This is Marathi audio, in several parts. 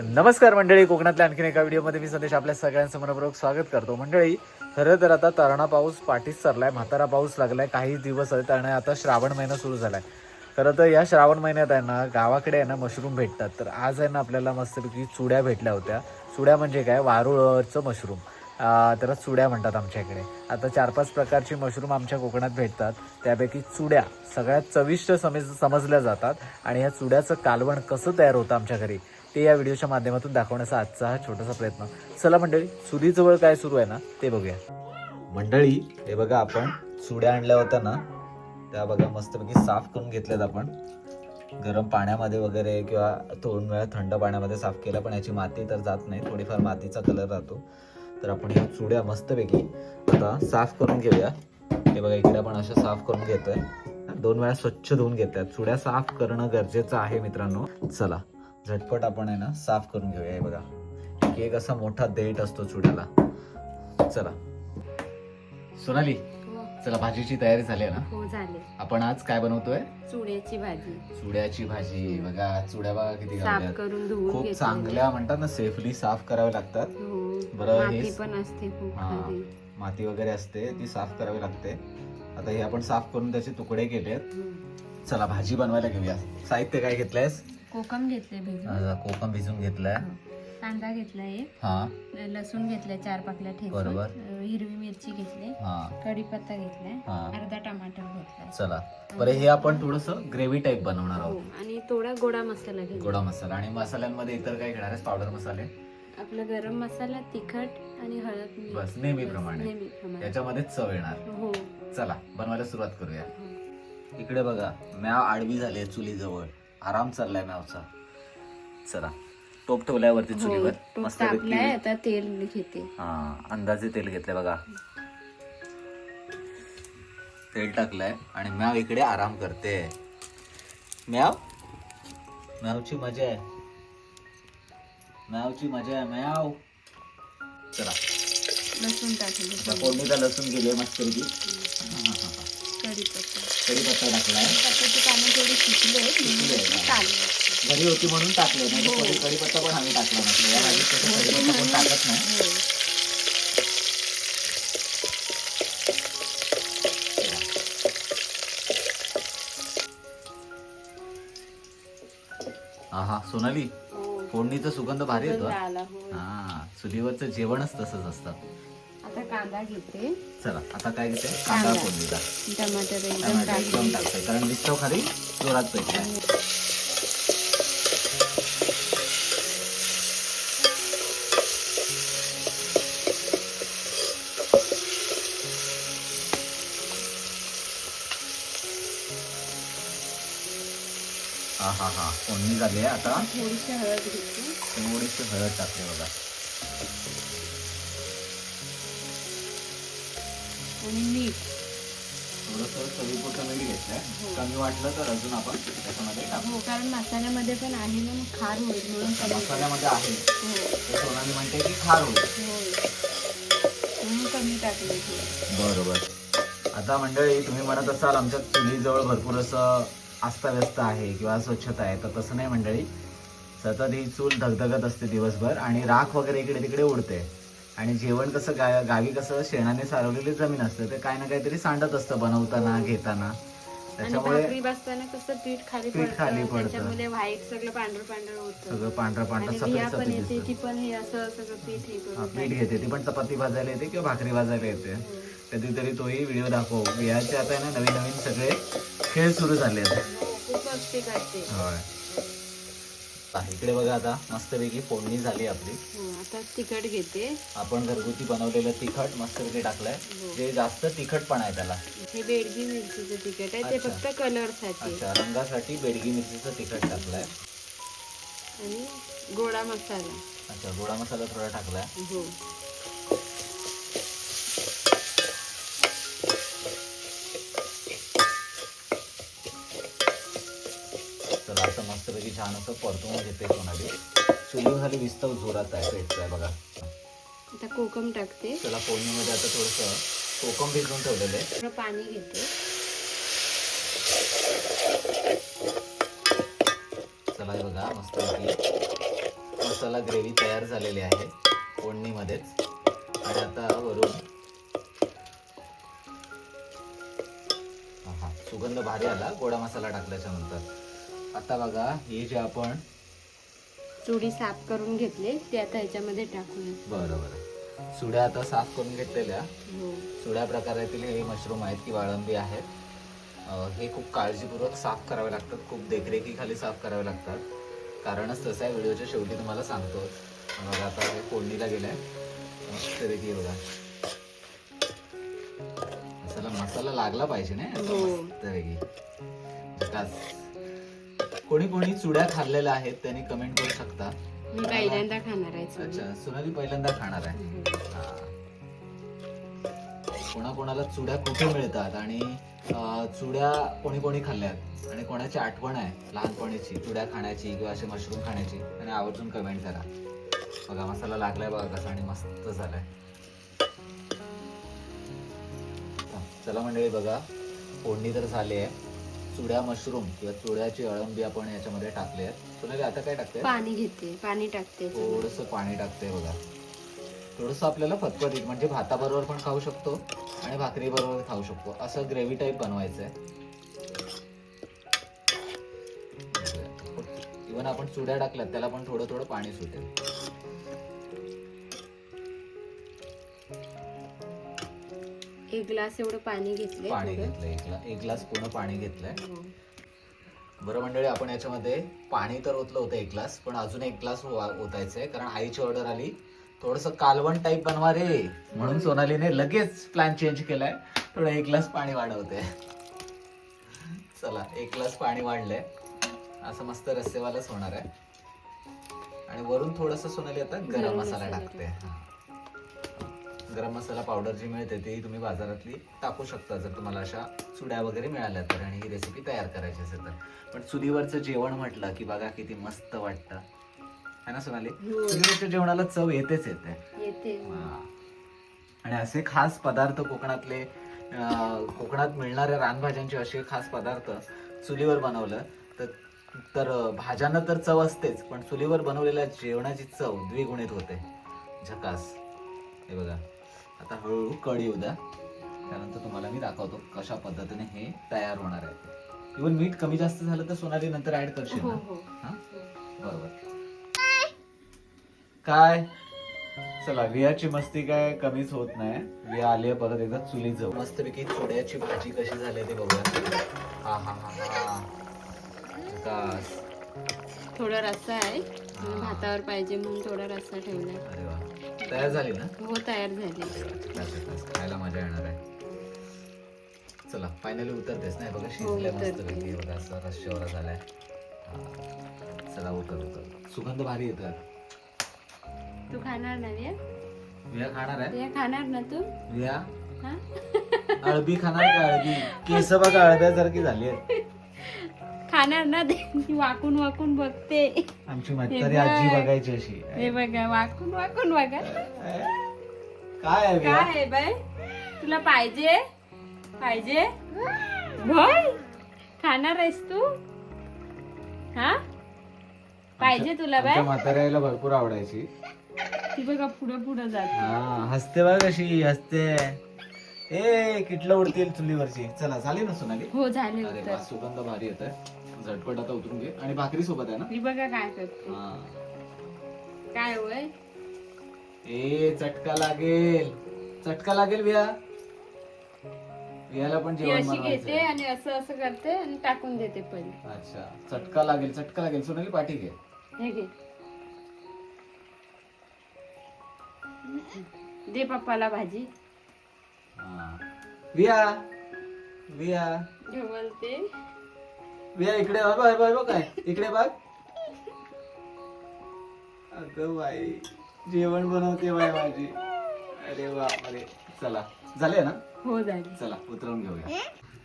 नमस्कार मंडळी कोकणातल्या आणखीन एका व्हिडिओमध्ये मी संदेश आपल्या सगळ्यांचं मनपूर्वक स्वागत करतो. मंडळी खरं तर आता तरणा पाऊस पाठीच सरलाय म्हातारा पाऊस लागलाय काही दिवस आहे आणि आता श्रावण महिना सुरू झालाय. खरं तर या श्रावण महिन्यात आहे ना गावाकडे आहे ना मशरूम भेटतात. तर आज आहे ना आपल्याला मस्तपैकी चुड्या भेटल्या होत्या. चुड्या म्हणजे काय? वारुळचं मशरूम. त्याला चुड्या म्हणतात आमच्या इकडे आता चार पाच प्रकारची मशरूम आमच्या कोकणात भेटतात. त्यापैकी चुड्या सगळ्यात चविष्ट समज समजल्या जातात. आणि या चुड्याचं कालवण कसं तयार होतं आमच्या घरी? ते या व्हिडिओच्या माध्यमातून दाखवण्याचा आजचा हा छोटासा प्रयत्न. चला मंडळी चुलीजवळ काय सुरू आहे ना ते बघूया. मंडळी हे बघा आपण चुड्या आणल्या होत्या ना त्या बघा मस्तपैकी साफ करून घेतल्यात आपण. गरम पाण्यामध्ये वगैरे किंवा दोन वेळा थंड पाण्यामध्ये साफ केलं पण याची माती तर जात नाही थोडीफार मातीचा कलर राहतो. तर आपण ह्या चुड्या मस्तपैकी आता साफ करून घेऊया. हे बघा इकडे आपण अशा साफ करून घेतोय. दोन वेळा स्वच्छ धुवून घेतल्यात. चुड्या साफ करणं गरजेचं आहे मित्रांनो. चला. झटपट आपण आहे ना साफ करून घेऊया हे बघा. एक एक असा मोठा देठ असतो चुड्याला चला. सोनाली चला भाजीची तयारी झाली ना? हो झाले. आपण आज काय बनवतोय? चुड्याची भाजी. चुड्याची भाजी. बघा चुड्या बघा किती करून खूप. चांगल्या म्हणतात ना सेफली साफ कराव्या लागतात. हो. बरं, हे पण असते हा. माती वगैरे असते ती साफ करावी लागते. आता हे आपण साफ करून त्याचे तुकडे केलेत. चला भाजी बनवायला घेऊया. साहित्य काय घेतलंयस? कोकम घेतले भिजून. कोकम भिजून घेतलाय. हो. कांदा घेतला एक. हा. लसूण घेतलाय चार पाकल्या ठेचून. बरोबर. अं, हिरवी मिरची घेतली. हा. कढीपत्ता घेतलाय. हा. अर्धा टमाटर घेतलाय. चला. बरं हे आपण थोडस ग्रेव्ही टाईप बनवणार हो आहोत आणि थोडा गोडा मसाला घेतला गोडा मसाला. आणि मसाल्यांमध्ये इतर काय घेणार आहेस? पावडर मसाले? आपला गरम मसाला तिखट आणि हळद मीठ. बस, नेहमीप्रमाणे. नेहमीप्रमाणे. याच्यामध्येच चव येणार. हो. चला बनवायला सुरुवात करूया. हो. इकडे बघा मॅव आडवी झाली आहे चुलीजवळ. आराम चाललाय मॅवचा चला टोप ठेवलाय वरती हो, चुलीवर. टोप मस्त तापलाय आता तेल घेते. हा अंदाजे तेल घेतलंय बघा. तेल टाकलंय आणि मॅव इकडे आराम करते. मॅव मॅवची मजा आहे. मॅवची मजा आहे मॅव चला. लसूण टाकले आता फोडणीचा लसूण गेले मस्त पैकी कढीपत्ता. कढीपत्ता टाकलाय. पत्त्याची पानं थोडी शिकले हा. घरी होती म्हणून टाकलं नाही हो. कढी कढीपत्ता पण आम्ही टाकला नसतो. या भाजीत तसं कढीपत्ता कोण टाकत नाही. हो. हा हा सोनाली हो. फोडणीचा सुगंध भारी येतो हा. हो. हा चुलीवरचं जेवणच तसंच असतं. आता कांदा घेते. चला आता काय घेते? कांदा. फोडणीचा. टमाटर एकदम टमाटर एकदम टाकून टाकतोय कारण विस्तव खाली जोरात पैसे हा हा हा फोडणी झाली आहे आता. थोडीशी हळद घेते थोडीशी हळद टाकते बघा. आणि मीठ थोडंसं चवीपुरतं मीठ घेतलंय. कमी वाटलं तर अजून आपण त्याच्यामध्ये टाकू. हो कारण मसाल्यामध्ये पण आहे ना मग खार होईल म्हणून कमी. मसाल्यामध्ये आहे. हो. तर सोनाली म्हणते की खार होईल. हो. म्हणून कमी टाकले बरोबर. आता मंडळी तुम्ही म्हणत असाल आमच्या चुलीजवळ भरपूर असं अस्ताव्यस्त आहे किंवा स्वच्छता आहे तर तसं नाही मंडळी. सतत ही चूल धगधगत असते दिवसभर आणि राख वगैरे इकडे तिकडे उडते. आणि जेवण कसं गा गावी कसं शेणाने सारवलेली जमीन असते ते काही ना काहीतरी सांडत असतं बनवताना घेताना. त्याच्यामुळे कसं पीठ खाली पीठ खाली पडतं. पडतं. त्याच्यामध्ये व्हाईट सगळं पांढरं पांढरं होतं. सगळं पांढरं पांढरं आणि सफेद बिया पण सफेद येते दिसतं. ती पण हे असं सगळं पीठ हे हा, करून पीठ घेते ती पण चपाती भाजायला येते किंवा भाकरी भाजायला येते. हो. कधीतरी तोही व्हिडिओ दाखव. बियाचे आता आहे ना नवीन नवीन सगळे खेळ सुरू झाले आहेत. हो, होय. इकडे बघा आता मस्तपैकी फोडणी झाली आपली. आता तिखट घेते. आपण घरगुती बनवलेलं तिखट मस्तपैकी टाकलंय. हो. जे जास्त तिखट पण आहे त्याला. हे बेडगी मिरचीचं तिखट आहे. ते. फक्त कलरसाठी अच्छा रंगासाठी बेडगी मिरचीचं तिखट टाकलंय. आणि गोडा मसाला. अच्छा गोडा मसाला थोडा टाकलाय. हो. छान असं परतवून घेते सोनाली चुली खाली विस्तव जोरात आहे पेटतोय बघा. आता कोकम टाकते. त्याला फोडणीमध्ये आता थोडंसं कोकम भिजवून ठेवलेलं आहे. थोडं पाणी घेते. चला बघा मस्तपैकी मसाला ग्रेव्ही तयार झालेली आहे फोडणीमध्येच. आणि आता वरून हा सुगंध भारी आला गोडा मसाला टाकल्याच्या नंतर आता बघा हे जे आपण चुडी साफ करून घेतले ते आता ह्याच्यामध्ये टाकूया. बरं बरं. सुड्या आता साफ करून घेतलेल्या. हो. सुड्या प्रकारातील हे मशरूम आहेत की वाळंबी आहेत. अं, हे खूप काळजीपूर्वक साफ करावे लागतात. खूप देखरेखीखाली साफ करावे लागतात. कारणच तसं आहे. व्हिडिओच्या शेवटी तुम्हाला सांगतो. बघा आता हे फोडणीला गेलाय. मस्त देखील बघा. मसाला मसाला लागला पाहिजे ना? हो. मस्तपैकी झकास. कोणी कोणी चुड्या खाल्लेल्या आहेत त्यांनी कमेंट करू शकता. मी पहिल्यांदा खाणार आहे चुडी. अच्छा सोनाली पहिल्यांदा खाणार आहे. हो. कोणाकोणाला चुड्या कुठे मिळतात आणि अं, चुड्या कोणी कोणी खाल्ल्यात आणि कोणाची आठवण आहे लहानपणीची चुड्या खाण्याची किंवा असे मशरूम खाण्याची आणि आवर्जून कमेंट करा. बघा मसाला लागलाय बघा कसा आणि मस्त झालाय. चला मंडळी बघा फोडणी तर झाली आहे. चुड्या मशरूम किंवा चुड्याची अळंबी आपण याच्यामध्ये टाकली सोनाली आता काय टाकते? पाणी घेते पाणी टाकते. थोडस पाणी टाकते बघा. थोडस आपल्याला फतफटीत म्हणजे भाताबरोबर पण खाऊ शकतो आणि भाकरी बरोबर खाऊ शकतो. असं ग्रेव्ही टाईप बनवायचं आहे इव्हन आपण चुड्या टाकल्यात त्याला पण थोडं थोडं पाणी सुटेल. एक ग्लास एवढं पाणी घेतले पाणी थोडं. घेतलंय एक ग्ला- एक ग्लास पूर्ण पाणी घेतलंय. हो. बरं मंडळी आपण याच्यामध्ये पाणी तर ओतलं होतं एक ग्लास पण अजून एक ग्लास ओतायचंय कारण आईची ऑर्डर आली. थोडस कालवण टाईप बनवा रे. म्हणून सोनालीने लगेच प्लॅन चेंज केलाय. थोडं एक ग्लास पाणी वाढवते. चला एक ग्लास पाणी वाढलंय. असं मस्त रस्सेवालच होणार आहे. आणि वरून थोडस सोनाली आता गरम मसाला टाकते. गरम मसाला पावडर जी मिळते ती तुम्ही बाजारातली टाकू शकता. जर तुम्हाला अशा चुड्या वगैरे मिळाल्या तर आणि ही रेसिपी तयार करायची असेल तर. पण चुलीवरचं जेवण म्हटलं की बघा किती मस्त वाटतं. है ना सोनाली? हो. चुलीवरच्या जेवणाला चव येतेच येते. येते. हा. आणि असे खास पदार्थ कोकणातले अं, कोकणात मिळणाऱ्या रानभाज्यांचे असे खास पदार्थ चुलीवर बनवलं तर तर अं, भाज्यांना तर चव असतेच पण चुलीवर बनवलेल्या जेवणाची चव द्विगुणित होते. झकास. हे बघा. आता हळूहळू कळ येऊ द्या. त्यानंतर तुम्हाला मी दाखवतो कशा पद्धतीने हे तयार होणार आहे. इव्हन मीठ कमी जास्त झालं तर सोनाली नंतर ऍड करशील हो ना? हो हा. बरोबर. काय? चला वियाची मस्ती काय कमीच होत नाही. विया आली आहे परत एकदा चुलीत जाऊ. मस्तपैकी चुड्याची भाजी कशी झाली ते बघूया. हा हा हा हा. थोडा रस्सा आहे. भातावर पाहिजे म्हणून थोडा रस्सा ठेवलाय. अरे वा. तयार झाली ना? हो तयार झाली. खायला मजा येणार आहे. चला फायनली उतरतेस नाही बघा हे बघा असं रश्यावर झालाय. हा. चला उतर उतर. सुगंध भारी येतोय. तू खाणार ना रिया विया खाणार आहे? रिया खाणार ना तू? विया? हा? अळबी खाणार का अळबी? केस बघा अळब्यासारखी झाली आहेत. खाणार ना ते? वाकून वाकून बघते. आमची म्हातारी आजी बघ. बघायची अशी. हे बघा वाकून वाकून बघा. काय आहे काय? आहे बाय तुला पाहिजे? पाहिजे? बोल खाणार आहेस तू? हा? पाहिजे तुला बाय म्हाताऱ्याला भरपूर आवडायची. ती बघा पुढे पुढे जाते. हसते बघ कशी हसते. ए किटलं उडतील चुलीवरची. चला झाली ना सोनाली? हो झाले सुगंध भारी येत झटपट आता उतरून घे. आणि भाकरी सोबत आहे ना? ती बघा काय करते. हा. काय होय ए चटका लागेल. चटका लागेल विया. वियाला पण ती जेवण अशी घेते आणि असं असं करते आणि टाकून देते पहिले. अच्छा. चटका लागेल चटका लागेल. सोनाली पाठी घे. हे घे. दे पप्पाला भाजी. हा. विया. विया. हे बोलते. विया इकडे बघ बघ बघ काय. इकडे बघ. अगं बाई जेवण बनवते बाय माझी. अरे वा अरे चला. झाले ना? हो झाली. चला उतरवून घेऊया.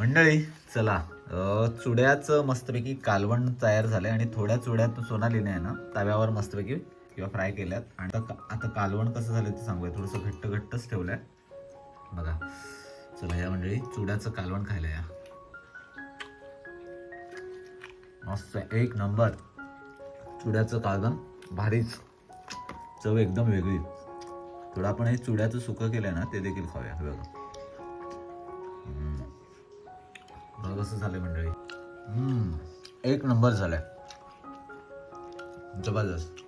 मंडळी चला. अं, चुड्याचं मस्तपैकी कालवण तयार झालंय आणि थोड्या चुड्या तो सोनालीने आहे ना तव्यावर मस्तपैकी किंवा फ्राय केल्यात. आणि आता आता कालवण कसं झालं ते सांगूया. थोडंसं घट्ट घट्टच ठेवलंय. बघा. चला या मंडळी चुड्याचं कालवण खायला या. मस्त एक नंबर. चुड्याचं कालवण भारीच. चव एकदम वेगळी. थोडं आपण हे चुड्याचं सुकं केलं ना ते देखील खाऊया. हे बघा. कसं झालं मंडळी. एक नंबर झालाय. जबरदस्त.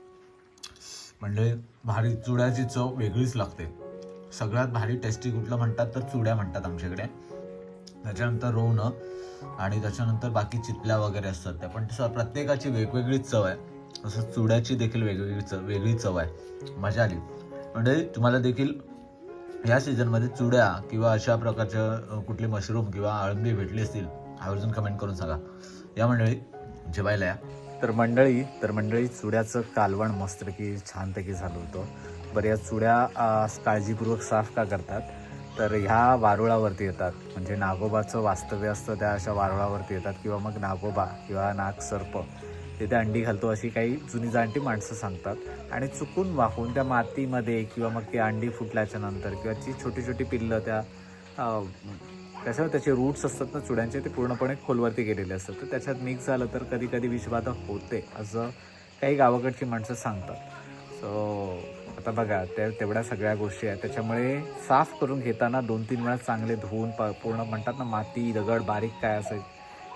म्हणजे भारी. चुड्याची चव वेगळीच लागते. सगळ्यात भारी टेस्टी कुठलं म्हणतात तर चुड्या म्हणतात आमच्याकडे. त्याच्यानंतर रोवणं आणि त्याच्यानंतर बाकी चिपल्या वगैरे असतात त्या. पण तसं प्रत्येकाची वेगवेगळी चव आहे. तसं चुड्याची देखील वेगवेगळी चव वेगळी चव आहे. मजा आली. म्हणजे तुम्हाला देखील या सीझनमध्ये चुड्या किंवा अशा प्रकारच्या कुठले मशरूम किंवा अळंबी भेटली असतील आवर्जून कमेंट करून सांगा. या मंडळी जेवायला या. तर मंडळी तर मंडळी चुड्याचं कालवण मस्तपैकी छानपैकी झालं होतं. बरं या चुड्या काळजीपूर्वक साफ का करतात? तर ह्या वारुळावरती येतात. म्हणजे नागोबाचं वास्तव्य असतं त्या अशा वारुळावरती येतात. किंवा मग नागोबा किंवा नाग सर्प तिथे अंडी घालतो अशी काही जुनी जाणती माणसं सांगतात. आणि चुकून वाहून त्या मातीमध्ये किंवा मग ती अंडी फुटल्याच्या नंतर किंवा जी छोटी छोटी पिल्लं त्या त्याच्यावर त्याचे रूट्स असतात ना चुड्यांचे ते पूर्णपणे खोलवरती गेलेले असतात. तर त्याच्यात मिक्स झालं तर कधी कधी विषबाधा होते असं काही गावाकडची माणसं सांगतात. सो आता बघा त्या तेवढ्या सगळ्या गोष्टी आहेत. त्याच्यामुळे साफ करून घेताना दोन तीन वेळा चांगले धुवून प पूर्ण म्हणतात ना माती दगड बारीक काय असेल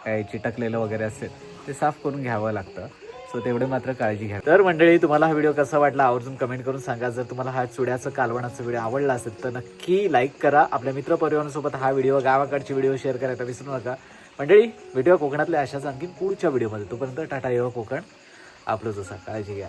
काय चिटकलेलं वगैरे असेल ते साफ करून घ्यावं लागतं. सो तेवढे मात्र काळजी घ्या. तर मंडळी तुम्हाला हा व्हिडिओ कसा वाटला आवर्जून कमेंट करून सांगा. जर तुम्हाला हा चुड्याचं कालवणाचा व्हिडिओ आवडला असेल तर नक्की लाईक करा. आपल्या मित्रपरिवारासोबत हा व्हिडिओ गावाकडचे व्हिडिओ शेअर करायला विसरू नका. मंडळी व्हिडिओ कोकणातल्या अशाच आणखी पुढच्या व्हिडिओमध्ये. तोपर्यंत टाटा येवा कोकण. आपलं जसा काळजी घ्या.